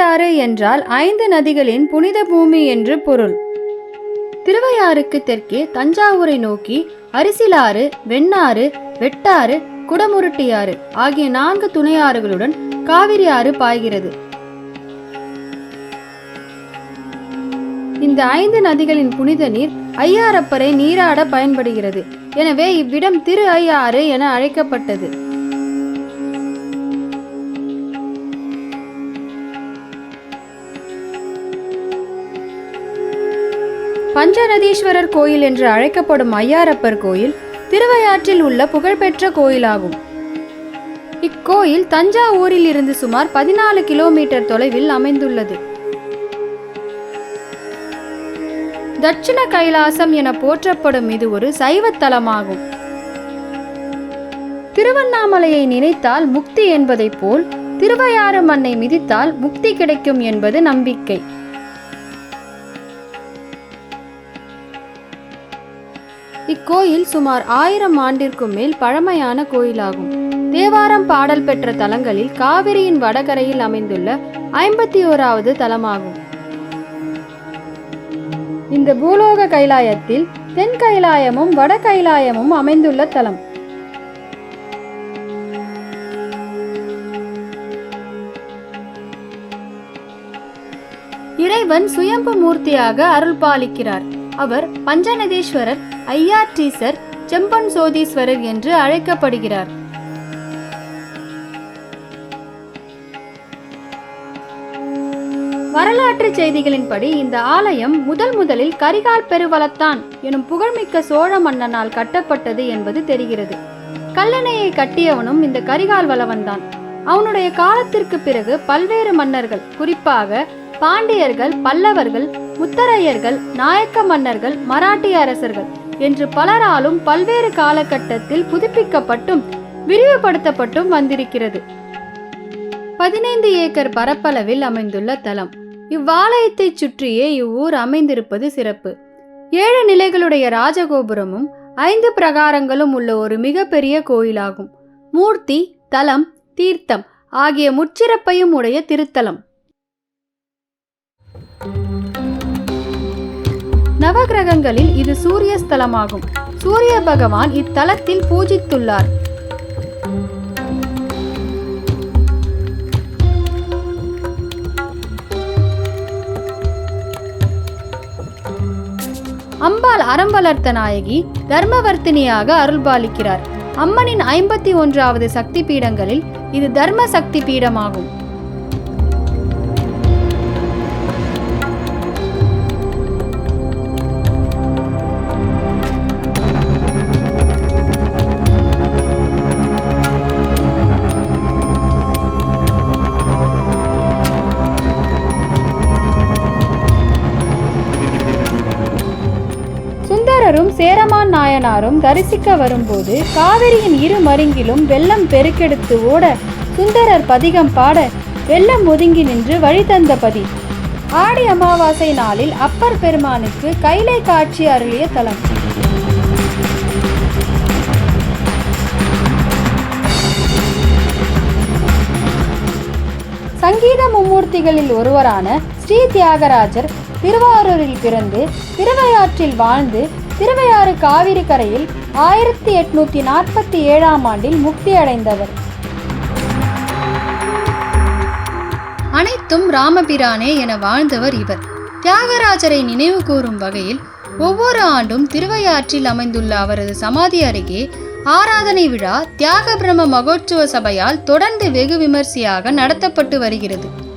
திருவையாறு என்றால் ஐந்து நதிகளின் புனித பூமி என்று பொருள். திருவையாறுக்கு தெற்கே தஞ்சாவூரை நோக்கி அரிசிலாறு வெண்ணாறு வெட்டாறு குடமுருட்டியாறு ஆகிய நான்கு துணையாறுகளுடன் காவிரி ஆறு பாய்கிறது. இந்த ஐந்து நதிகளின் புனித நீர் ஐயாரப்பரை நீராட பயன்படுகிறது. எனவே இவ்விடம் திரு ஐயாறு என அழைக்கப்பட்டது. பஞ்சநதீஸ்வரர் கோயில் என்று அழைக்கப்படும் ஐயாரப்பர் கோயில் திருவையாற்றில் உள்ள புகழ்பெற்ற கோயிலாகும். இக்கோயில் தஞ்சாவூரில் இருந்து சுமார் பதினாலு கிலோமீட்டர் தொலைவில் அமைந்துள்ளது. தட்சிண கைலாசம் என போற்றப்படும் இது ஒரு சைவத்தலமாகும். திருவண்ணாமலையை நினைத்தால் முக்தி என்பதைப் போல் திருவையாறு மண்ணை மிதித்தால் முக்தி கிடைக்கும் என்பது நம்பிக்கை. இக்கோயில் சுமார் ஆயிரம் ஆண்டிற்கும் மேல் பழமையான கோயிலாகும். தேவாரம் பாடல் பெற்ற தலங்களில் காவிரியின் வடகரையில் அமைந்துள்ள ஐம்பத்தி ஓராவது தலமாகும். இந்த பூலோக கைலாயத்தில் தென் கைலாயமும் வட கைலாயமும் அமைந்துள்ள தலம். இறைவன் சுயம்பு மூர்த்தியாக அருள் பாலிக்கிறார் அவர் பஞ்சநதீஸ்வரர் ஐஆர்டிசர் செம்பன் சோதீஸ்வரர் என்று அழைக்கப்படுகிறார். வரலாற்று செய்திகளின்படி இந்த ஆலயம் முதல் முதலில் கரிகால் பெருவளத்தான் எனும் புகழ்மிக்க சோழ மன்னனால் கட்டப்பட்டது என்பது தெரிகிறது. கல்லணையை கட்டியவனும் இந்த கரிகால் வளவன்தான். அவனுடைய காலத்திற்கு பிறகு பல்வேறு மன்னர்கள் குறிப்பாக பாண்டியர்கள் பல்லவர்கள் முத்தரையர்கள் நாயக்க மன்னர்கள் மராட்டிய அரசர்கள் என்று பலராலும் பல்வேறு காலகட்டத்தில் புதுப்பிக்கப்பட்டும் விரிவுபடுத்தப்பட்டும் வந்திருக்கிறது. பதினைந்து ஏக்கர் பரப்பளவில் அமைந்துள்ள தலம். இவ்வாலயத்தைச் சுற்றியே இவ்வூர் அமைந்திருப்பது சிறப்பு. ஏழு நிலைகளுடைய ராஜகோபுரமும் ஐந்து பிரகாரங்களும் உள்ள ஒரு மிகப்பெரிய கோயிலாகும். மூர்த்தி தலம் தீர்த்தம் ஆகிய முச்சிறப்பையும் உடைய திருத்தலம். நவகிரகங்களில் இது சூரிய ஸ்தலமாகும். சூரிய பகவான் இத்தலத்தில் பூஜித்துள்ளார். அம்பாள் அறம்பலர்த்த நாயகி தர்மவர்த்தினியாக அருள்பாலிக்கிறார். அம்மனின் ஐம்பத்தி ஒன்றாவது சக்தி பீடங்களில் இது தர்ம சக்தி பீடமாகும் சேரமான் நாயனாரும் தரிசிக்க வரும்போது காவிரியின் இரு மருங்கிலும் வெள்ளம் பெருக்கெடுத்து ஓட சுந்தரர் பதிகம் பாட வெள்ளம் ஒதுங்கி நின்று வழி தந்த பதி. ஆடி அமாவாசை நாளில் அப்பர் பெருமானுக்கு கைலை காட்சி அருளிய தலம். சங்கீத மும்மூர்த்திகளில் ஒருவரான ஸ்ரீ தியாகராஜர் திருவாரூரில் பிறந்து திருவையாற்றில் வாழ்ந்து திருவையாறு காவிரி கரையில் ஆயிரத்தி எட்நூத்தி நாற்பத்தி ஏழாம் ஆண்டில் முக்தி அடைந்தவர் அனைத்தும் ராமபிரானே என வாழ்ந்தவர் இவர். தியாகராஜரை நினைவு கூறும் வகையில் ஒவ்வொரு ஆண்டும் திருவையாற்றில் அமைந்துள்ள அவரது சமாதி அருகே ஆராதனை விழா தியாக பிரம்ம மகோற்சவ சபையால் தொடர்ந்து வெகு விமர்சையாக நடத்தப்பட்டு வருகிறது.